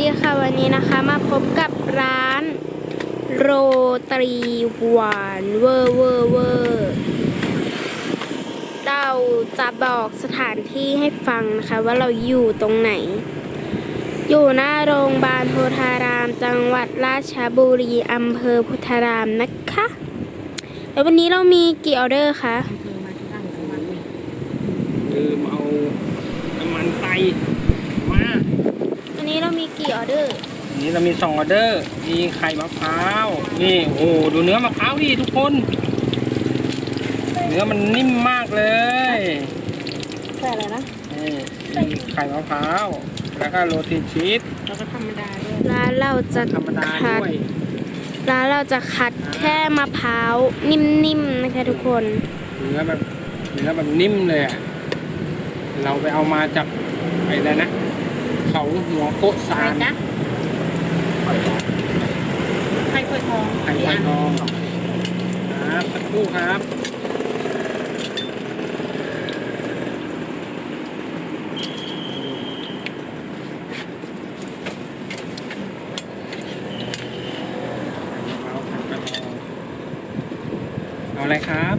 ดีค่ะวันนี้นะคะมาพบกับร้านโรตรีหวานเวอร์เวอร์เวอร์เราจะบอกสถานที่ให้ฟังนะคะว่าเราอยู่ตรงไหน อยู่หน้าโรงพยาบาลโพธาราม จังหวัดราชบุรีอำเภอพุทธารามนะคะแล้ววันนี้เรามีกี่ออเดอร์คะลืมเอาน้ำมันไต นนี้เรามีกี่ออเดอร์อันนี้เรามีสองออเดอร์ มีไข่มะพร้าว นี่โอ้โหดูเนื้อมะพร้าวดิทุกคน เนื้อมันนิ่มมากเลยใส่อะไรนะนี่มีไข่มะพร้าว แล้วก็โรตีชีส แล้วก็ธรรมดาด้วย ร้านเราจะธรรมดาคัดด้วย ร้านเราจะคัดแค่มะพร้าวนิ่มๆนะคะทุกคน เนื้อแบบเนื้อแบบนิ่มเลยอะเราไปเอามาจากไอ้อะไรนะ เขาหัวโกะซานไข่ฝอยทองไข่ไฟทองครับสักครู่ครับเอาอะไรครับ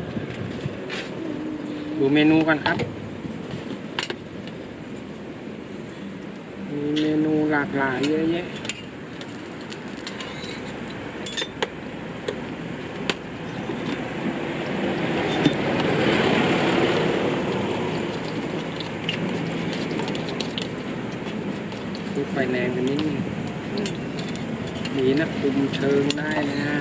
ดูเมนูกันครับ มีเมนูหลากหลายเยอะแยะพูดไฟแรงกันนิดนึงดีนะคุมเชิงได้นะ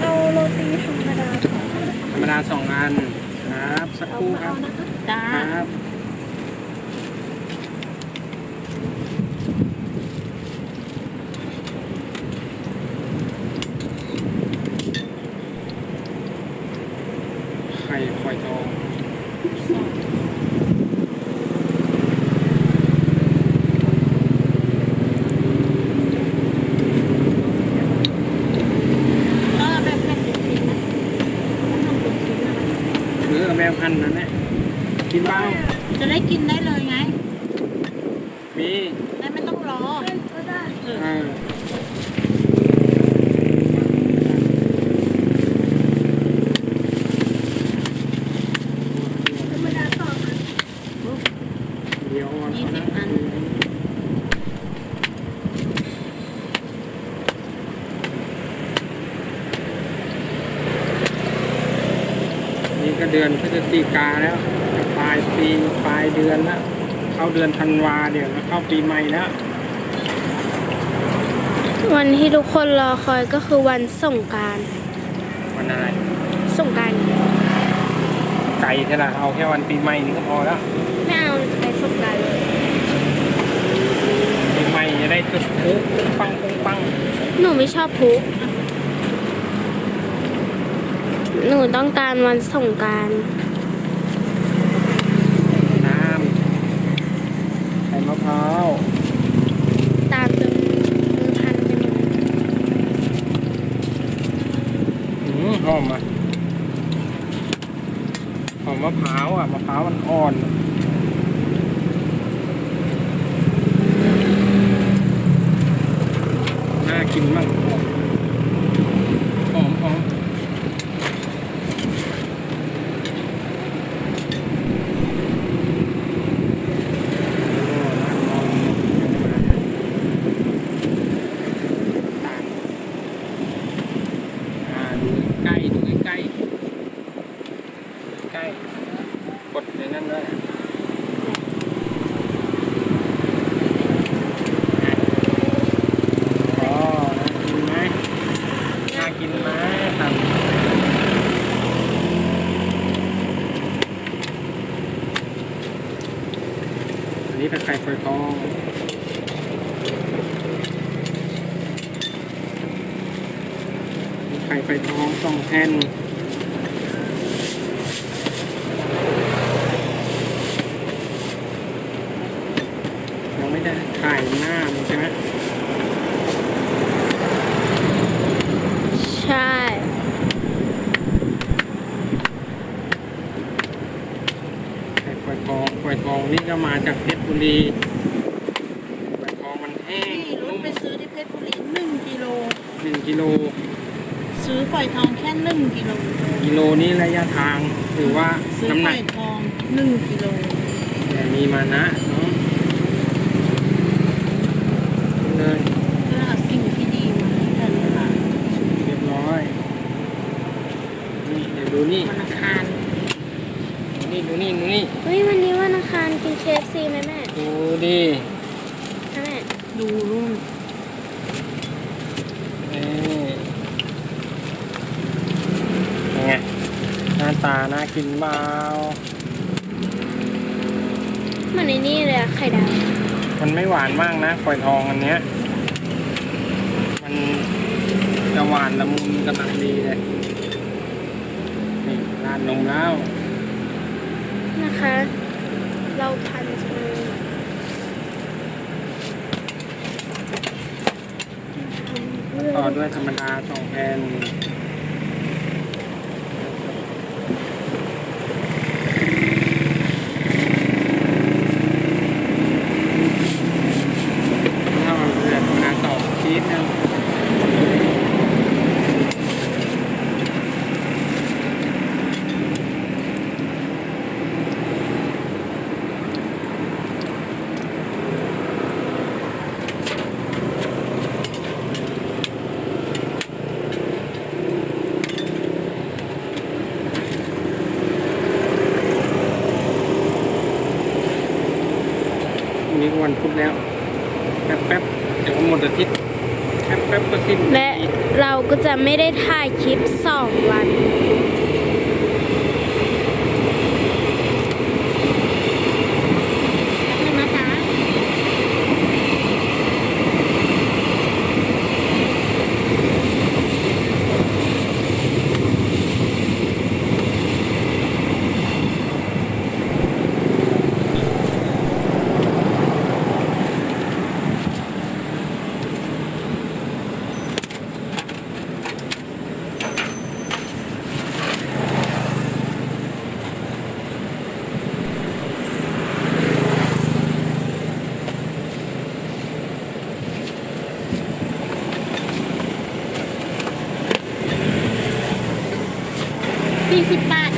เอาโรตี ธรรมดาธรรมดาสองอันครับ สักครู่ครับ จ้า ครับ ไข่ฝอยทอง ก็แบบแผ่นเป็นชิ้นนะทำเป็นชิ้นนะ หรื อแมวพันธุ์นั่นแหละกินเบ้าจะได้กินได้เลยไง มีได้ไม่ต้องรอ เออเดี๋ยวเอา ยี่สิบอัน นี่ก็ เดือนพฤศจิกาแล้วจะปลายปีปลายเดือนแล้วเข้าเดือนธันวาเดี๋ยวก็เข้าปีใหม่แล้ววันที่ทุกคนรอคอยก็คือวันส่งกรารวันอะไรส่งกรารไก่ใช่ละเอาแค่วันปีใหม่นี่ก็พอแล้วไม่เอาจะไปส่งกรารเลยปีใหม่จะได้จุดพลุปังปุ้งปังหนูไม่ชอบพลุ หนูต้องการวันส่งกรารน้ำไข่มะพร้าวตามจนมือพันไปหมดอืมหอมอะหอมมะพร้าวอะมะพร้าวมันอ่อนอะน่็นยังไม่ได้ถ่ายหน้ามันใช่ไหมใช่ ไข่ปล่อยทองปล่อยทองนี่ก็มาจากเพชรบุรีปล่อยทองมันแห้งพี่รถไปซื้อที่เพชรบุรีหนึ่งกิโลหนึ่งกิโล ซื้อฝอยทองแค่หนึ่งกิโลกิโลนี้ระยะทางหรือว่าซื้อน้ำหฝนัอกยทองหนึ่งกิโลแต่มีมานะเนาะเลยเพื่อเอาสิ่งที่ดีมาให้กันค่ะเรียบร้อย นี่เดี๋ยวดูนี่วันอังคารดูนี่ดูนี่ดูนี่เฮ้ยวันนี้วันอังคารกินเคฟซีไหมแม่ดูดิ แม่ดูรุ่นนี่ยังไงหน้าตาน่ากินเปล่าเหมือนในนี่เลยอะไข่ดาวมันไม่หวานมากนะฝอยทองอันเนี้ย มันจะหวานละมุนกำลังดีเลย นี่ราดนมแล้ว นะคะ เราพันใช่ไหมต่อด้วยธรรมดาสองแผ่นถ้ามันเดือดธรรมดาสองชีสหนึง ครบแล้วแป๊บแป๊บเดี๋ยวหมดอาทิตย์แป๊บแป๊บก็สิ้นและเราก็จะไม่ได้ถ่ายคลิปสองวัน 40 บาท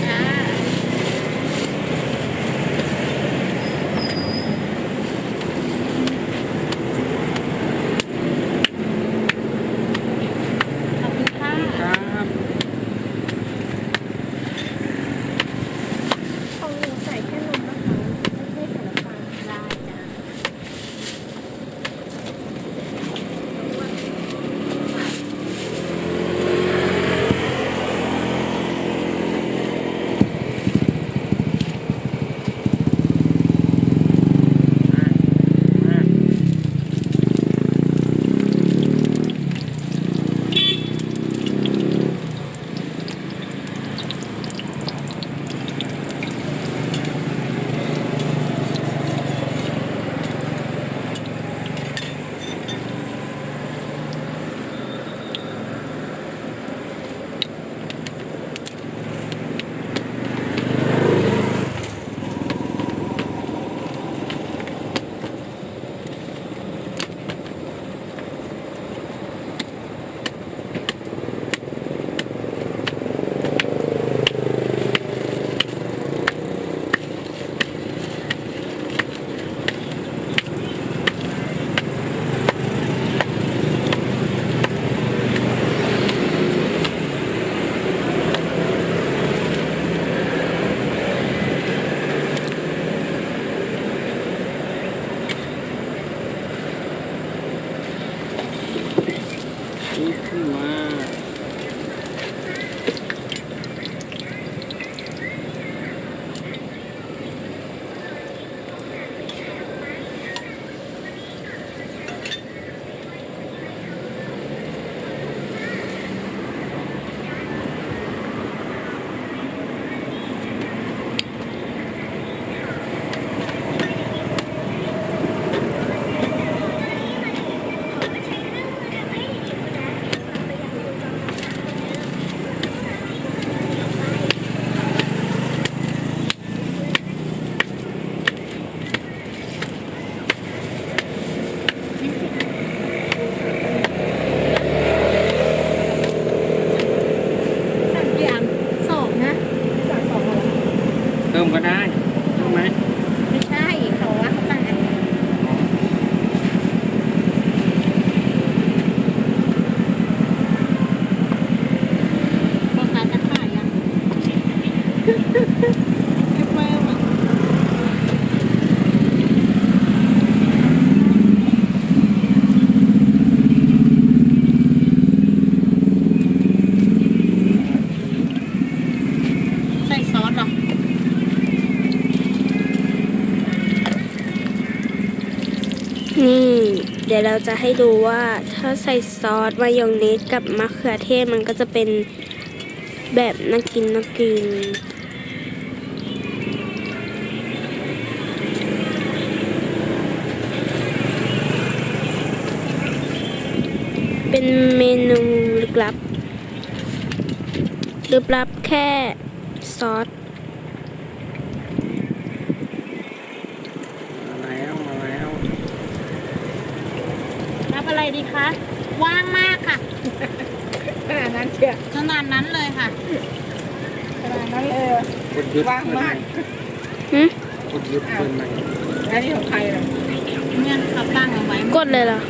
ก็ได้ใช่ไหม ไม่ใช่เขาว่าเขาสั่งอันนี้พ่อค้าจะขายยังไม่เพิ่มอะใส่ซอสเหรอ นี่ เดี๋ ยวเราจะให้ดูว่าถ้าใส่ซอสมายองเนสกับมะเขือเทศมันก็จะเป็นแบบน่ากินน่ากินเป็นเมนูลึกลับ ลึกลับแค่ซอส มาแล้วมาแล้ว รับอะไร ดีคะว่างมากค่ะ ขนาดนั้นเชียวขนาดนั้นเลยค่ะ ขนาดนั้นเลยกดยึดว่างมากหึกดยึดเกินไหมแล้วนี่ของใครล่ะเนี่ยเขาตั้งเอาไว้กดเลยเหรอ